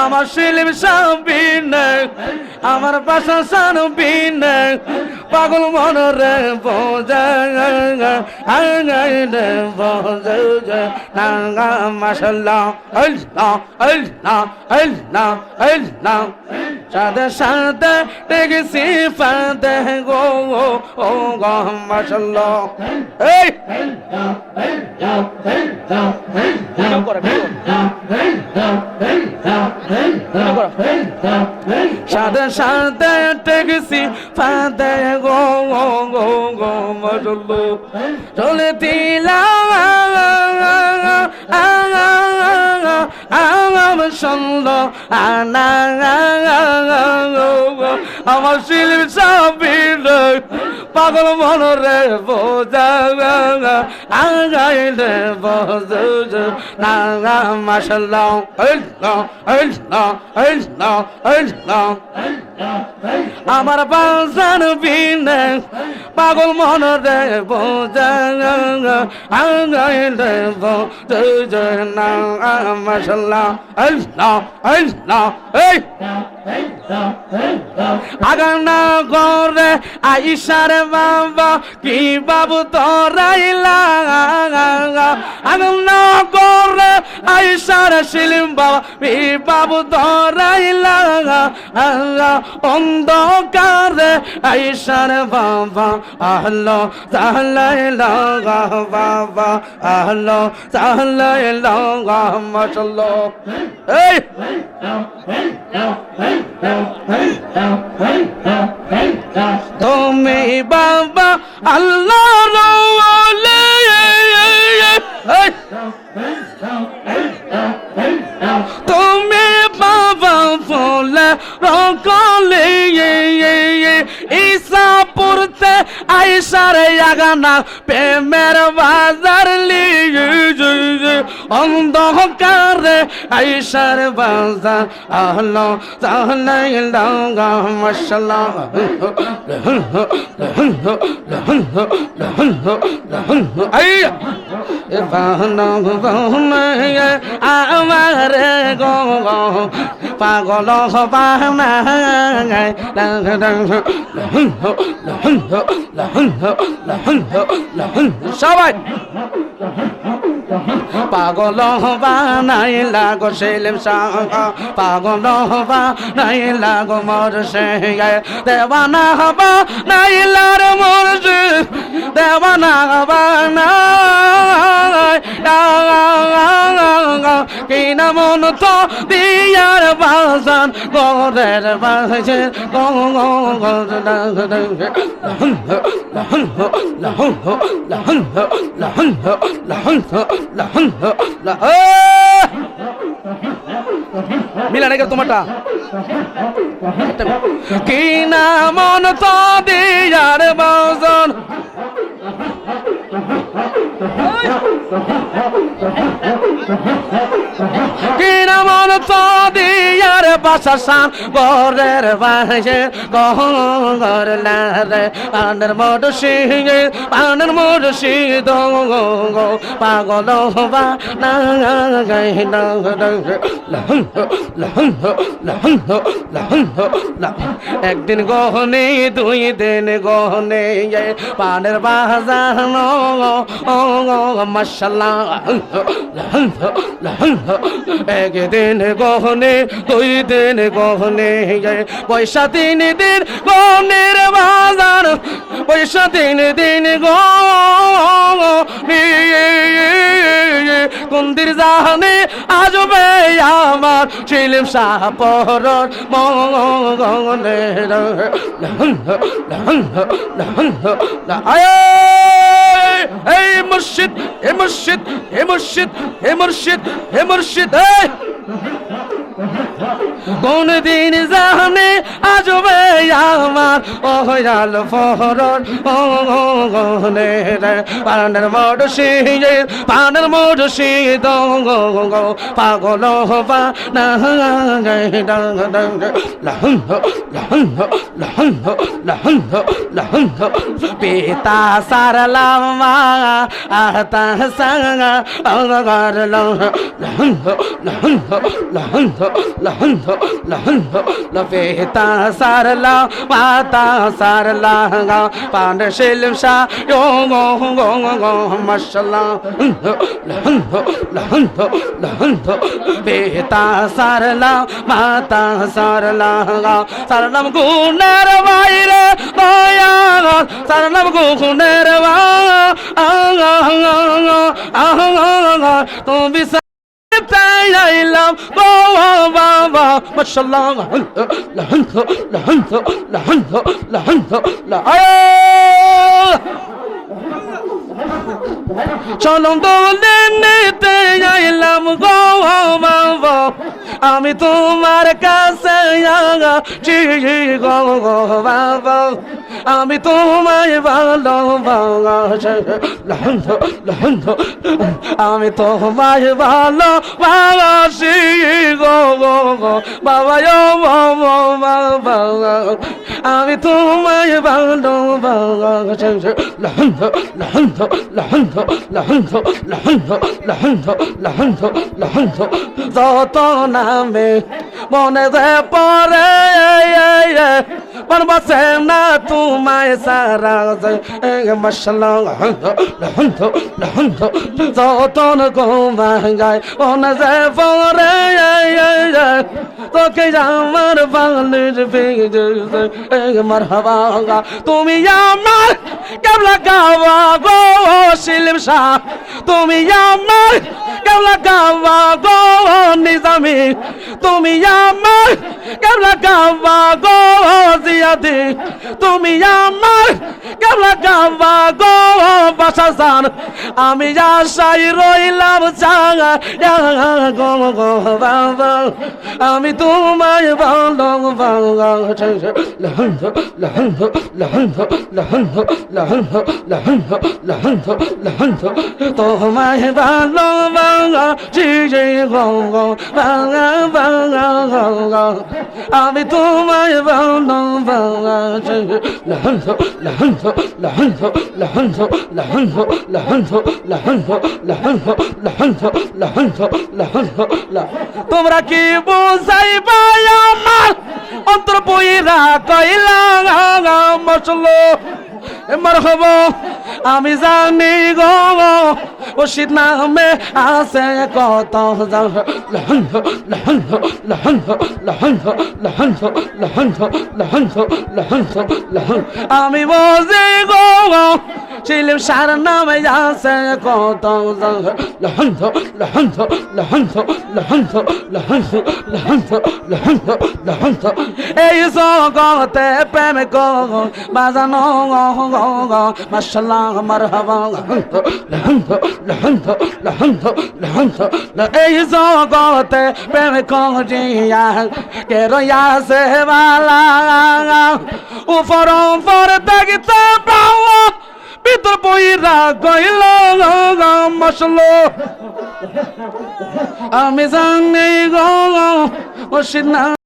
আমার শিলিম সাবিনে, আমার পাশা সানবিনে, পাগল বোঝা রে বোঝা মাসাল্লাহ সাদে সাদে দেখছি ফাদে গো, ও গো মাসাল্লাহ এই! সাদে দেখছি ফাদে গো গো গো গো মাসাল্লাহ চলে দিলাম আমার সুন্দর আনা আমার শিল্প সাবির পাগল মনরে বোঝা আগাইলে বোঝ না মাসাল্লাহ আমার বাজার বিনে পাগল মনরে বোঝা আগাইলে বোঝ না মাসাল্লাহ আল্লাহ আল্লাহ এই আগানা করে আইসার বাবা, কি বাবু তোরাইলা? আগানা করে আইসার শিলিম বাবা, কি বাবু তোরাইলা? অন্ধকারে আইসার বাবা, আহলো তাহলাইলা বাবা, আহলো তাহলাইলা মাশাল্লাহ এই! তুমি রকলে ঈশা পড়তে আইসার আগানা প্রেমের বাজার অন্ধকারে আইসার বাজার, আহলো তাহলে লঙ্গা মশলা আইয়া বাহন বাহনায় আমার গো পাগল বাহনায় সবাই। পাগল বানাই লাগো সেলিম পাগল বানাই লাগো মোর সে দেওয়ানা হবা নাইলার মোর দেওয়ানা হবা কিনা মন তো দিয়ার বাজান গরের বাজে মিলা নাকি তোমারটা কি না মন তো দিয়ার বাজান গরের বাজে লারে, পানের পানের পাগল না গাই একদিন গহনে, দুই দিন গহনে, পানের বাজানো মশলা একদিন গহনে, দুই দিন গহনে পয়সা তিন দিন গহনের বাজার। পয়সা তিন দিন গহনে কুন্দির জাহানে আসবে আমার শিলিম সাপর মঙ্গলে এই মুর্শিদ, এ মুর্শিদ এ মুর্শিদ এ মুর্শিদ এ মুর্শিদ। কোন দিন জানে আজবে আমার ওহয়াল ফহরন ওগনে পানের মোড় শিয়ে পানের মোড় শিয়ে দঙ্গ পাগল হবা না ডং ডং লহন লহন লহন লহন লহন পিতা সার লামা আহতা সাঙ্গা অগর লহন লহন লহন লহন লহন লপেতা সারলা মাতা সারলা গা পান শিলম শা yo go go go mashallah লহন লহন লহন বেতা সারলা মাতা সারলা গা সারলাম গুণের বাইরে দয়া সারলাম গুণের বা তুমি পেড়াইলাম বাবা বাবা মাশাল্লাহ লহন্ত লহন্ত লহন্ত লহন্ত চলন্ত নেতে আইলাম গো বাবা। আমি তোমার কাছে আমি তোমায় ভালোবাসি। আমি তোমায় ভালোবাসি গো গো বাবা বাবা আমি তোমায় ভালোবাসি। লহন্ত লহন্ত লহন্ত লহন্ত লহন্ত লহন্ত লহন্ত লহন্ত যত নামে মনে যে পরে মন বসে না তোমায় সারা মশলা লহন্ত লহন্ত লহন্ত যতন গোমাঙ্গায় মনে যে পরে তোকে আমার বালির বেজে মারহাবা তুমি আমার কেবলা গাওয়া গো শিলিম শাহ তুমি আমার কেবলা গাওয়া গো নিজামি তুমি আমার কেবলা কাবা গো জিয়াদি। তুমি আমার কেবলা কাবা গো বাসা যান আমি আশাই রইলাম চাঙা গো গো বাবা আমি তোমায় ভালো বাংলা তোমায় ভালো বাংলা জি জি আমি তোমায় ভালো বাবা লহন্ত লহন্ত লহন্ত লহন্ত লহন্ত লহন্ত লহন্ত লহন্ত লহন্ত লহন্ত লহন্ত তোমরা কি বুঝাইবা আমার অন্তর বইরা কইলা মশলো মরহব আমি জানি গো ওষিদ নামে আছে কত লহন্ত লহন্ত লহন্ত লহন্ত লহন্ত লহন্ত লহন্ত লহন্ত লহন্ত আমি বজে গো ছিলাম সার নামে আছে কত লহন্ত লহন্ত লহন্ত লহন্ত লহন্ত লহন্ত লহন্ত লহন্ত। এই জগতে প্রেম বাজানো মাশাল্লাহ, মারহাবা। লহন্ত লহন্ত লহন্ত লহন্ত এই জগতে প্রেম করিয়া কে রইয়া সে বালা। উপর উপর দেখিতে পাওয়া ভিতর বইরা গইল মশলো আমি জানি গো ও সিনা